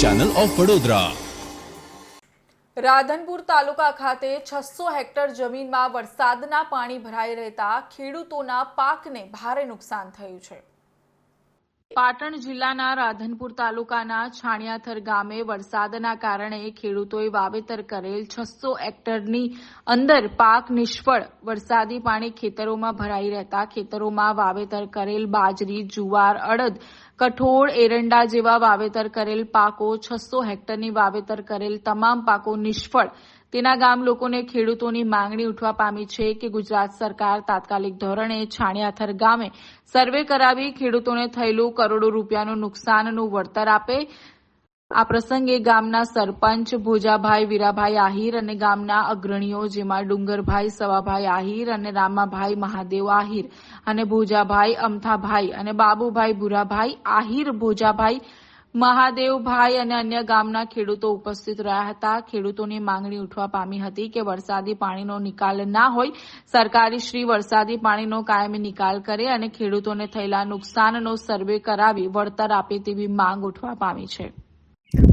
Channel of Vadodara Radhanpur taluka ખાતે છસો hectare જમીનમાં વરસાદના પાણી ભરાઈ રહેતા ખેડૂતોના પાકને ભારે નુકસાન થયું છે. પાટણ જિલ્લાના રાધનપુર તાલુકાના છાણિયાથર ગામે વરસાદના કારણે ખેડૂતોએ વાવેતર કરેલ છસો હેક્ટરની અંદર પાક નિષ્ફળ વરસાદી પાણી ખેતરોમાં ભરાઈ રહેતા ખેતરોમાં વાવેતર કરેલ બાજરી જુવાર અડદ કઠોળ, એરંડા જેવા વાવેતર કરેલ પાકો, છસો હેક્ટરની વાવેતર કરેલ તમામ પાકો નિષ્ફળ. તેના ગામ લોકોને ખેડૂતોની માંગણી ઉઠવા પામી છે કે ગુજરાત સરકાર તાત્કાલિક ધોરણે છાણિયાથર ગામે સર્વે કરાવી ખેડૂતોને થયેલું કરોડો રૂપિયાનું નુકસાનનું વળતર આપે. આ પ્રસંગે ગામના સરપંચ ભોજાભાઈ, વીરાભાઈ આહિર અને ગામના અગ્રણીઓ જેમાં ડુંગરભાઈ, સવાભાઈ આહિર અને રામાભાઈ મહાદેવ આહિર અને ભોજાભાઈ, અમથાભાઈ અને બાબુભાઈ, ભુરાભાઈ આહિર, ભોજાભાઈ મહાદેવભાઈ અને અન્ય ગામના ખેડૂતો ઉપસ્થિત રહ્યા હતા. ખેડૂતોની માંગણી ઉઠવા પામી હતી કે વરસાદી પાણીનો નિકાલ ના હોય. સરકારી શ્રી વરસાદી પાણીનો કાયમી નિકાલ કરે અને ખેડૂતોને થયેલા નુકસાનનો સર્વે કરાવી વળતર આપે તેવી માંગ ઉઠવા પામી છે.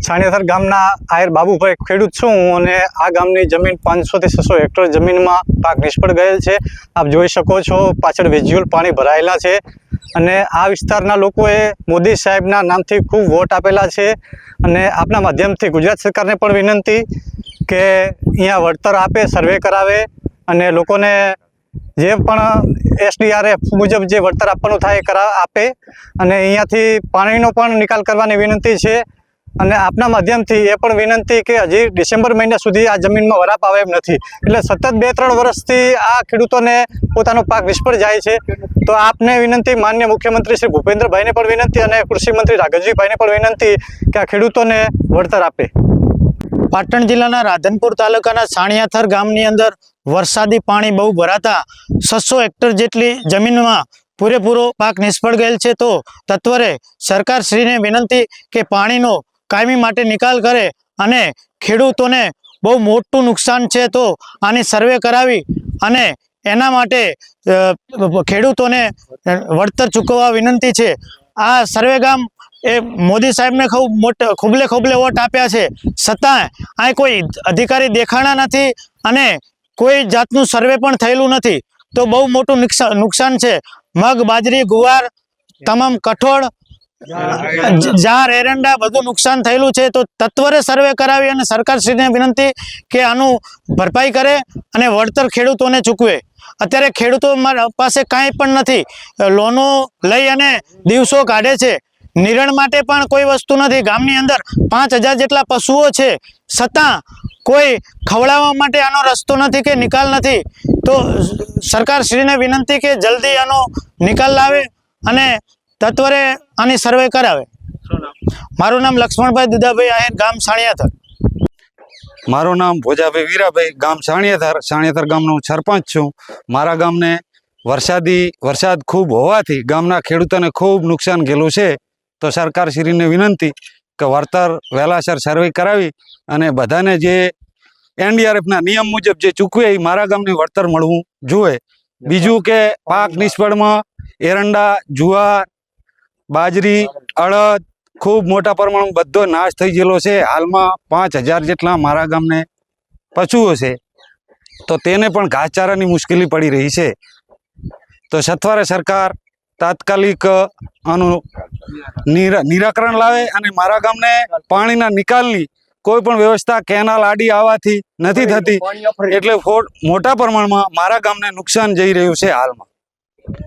છાણિયાથર ગામના આયર બાબુભાઈ ખેડૂત છું અને આ ગામની જમીન પાંચસોથી છસો હેક્ટર જમીનમાં પાક નિષ્ફળ ગયેલ છે. આપ જોઈ શકો છો પાછળ વિઝ્યુઅલ પાણી ભરાયેલા છે અને આ વિસ્તારના લોકોએ મોદી સાહેબના નામથી ખૂબ વોટ આપેલા છે અને આપના માધ્યમથી ગુજરાત સરકારને પણ વિનંતી કે અહીંયા વળતર આપે સર્વે કરાવે અને લોકોને જે પણ એસડીઆરએફ મુજબ જે વળતર આપવાનું થાય કરા, આપે અને અહીંયાથી પાણીનો પણ નિકાલ કરવાની વિનંતી છે. અને આપના માધ્યમથી એ પણ વિનંતી કે હજી ડિસેમ્બર મહિના સુધી આ જમીનમાં વરાપ આવે એમ નથી. એટલે સતત બે ત્રણ વર્ષથી આ ખેડૂતોને પોતાનો પાક નિષ્ફળ જાય છે. તો આપને વિનંતી, માન્ય મુખ્યમંત્રી શ્રી ભૂપેન્દ્રભાઈને પણ વિનંતી અને કૃષિમંત્રી રાઘવજીભાઈને પણ વિનંતી કે આ ખેડૂતોને વળતર આપે. પાટણ જિલ્લાના રાધનપુર તાલુકાના સાણિયાથર ગામની અંદર વરસાદી પાણી બહુ ભરાતા છસો હેક્ટર જેટલી જમીનમાં પૂરેપૂરો પાક નિષ્ફળ ગયેલ છે. તો તત્વરે સરકારશ્રીને વિનંતી કે પાણીનો કાયમી માટે નિકાલ કરે અને ખેડૂતોને બહુ મોટું નુકસાન છે તો આની સર્વે કરાવી અને એના માટે ખેડૂતોને વળતર ચૂકવવા વિનંતી છે. આ સર્વે ગામ એ મોદી સાહેબને ખૂબ મોટા, ખૂબલે ખૂબલે વોટ આપ્યા છે. છતાં અહીં કોઈ અધિકારી દેખાણા નથી અને કોઈ જાતનું સર્વે પણ થયેલું નથી. તો બહુ મોટું નુકસાન છે. મગ, બાજરી, ગુવાર, તમામ કઠોળ જ- જાર એરંડા બધું નુકસાન થયેલું છે. તો તત્વરે સર્વે કરાવી અને સરકારશ્રીને વિનંતી કે આનું ભરપાઈ કરે અને વળતર ખેડૂતોને ચૂકવે. અત્યારે ખેડૂતો પાસે કાંઈ પણ નથી. લોનો લઈ અને દિવસો કાઢે છે. નિરણ માટે પણ કોઈ વસ્તુ નથી. ગામની અંદર પાંચ હજાર જેટલા પશુઓ છે. છતાં કોઈ ખવડાવવા માટે આનો રસ્તો નથી કે નિકાલ નથી. તો સરકારશ્રીને વિનંતી કે જલ્દી આનો નિકાલ લાવે અને તત્વરે આની સર્વે કરાવે. મારું નામ લક્ષ્મણભાઈ દુદાભાઈ આહિર ગામ સાણિયાથર. મારું નામ ભોજાભાઈ વીરાભાઈ ગામ સાણિયાથર. સાણિયાથર ગામનો હું સરપંચ છું. મારા ગામને વરસાદી વરસાદ ખૂબ હોવાથી ગામના ખેડૂતોને ખૂબ નુકસાન ગયેલું છે. તો સરકારશ્રીને વિનંતી કે વળતર વહેલાસર સર્વે કરાવી અને બધાને જે એનડીઆરએફના નિયમ મુજબ જે ચૂકવે એ મારા ગામને વળતર મળવું જોઈએ. બીજું કે પાક નિષ્ફળમાં એરંડા જુવાર બાજરી અડદ ખૂબ મોટા પ્રમાણમાં બધો નાશ થઈ ગયેલો છે. હાલમાં પાંચ હજાર જેટલા મારા ગામને પશુઓ છે. તો તેને પણ ઘાસચારાની મુશ્કેલી પડી રહી છે. તો સત્વરે સરકાર તાત્કાલિક આનું નિરાકરણ લાવે અને મારા ગામને પાણીના નિકાલની કોઈ પણ વ્યવસ્થા કેનાલ આડી આવવાથી નથી થતી. એટલે મોટા પ્રમાણમાં મારા ગામને નુકસાન જઈ રહ્યું છે હાલમાં.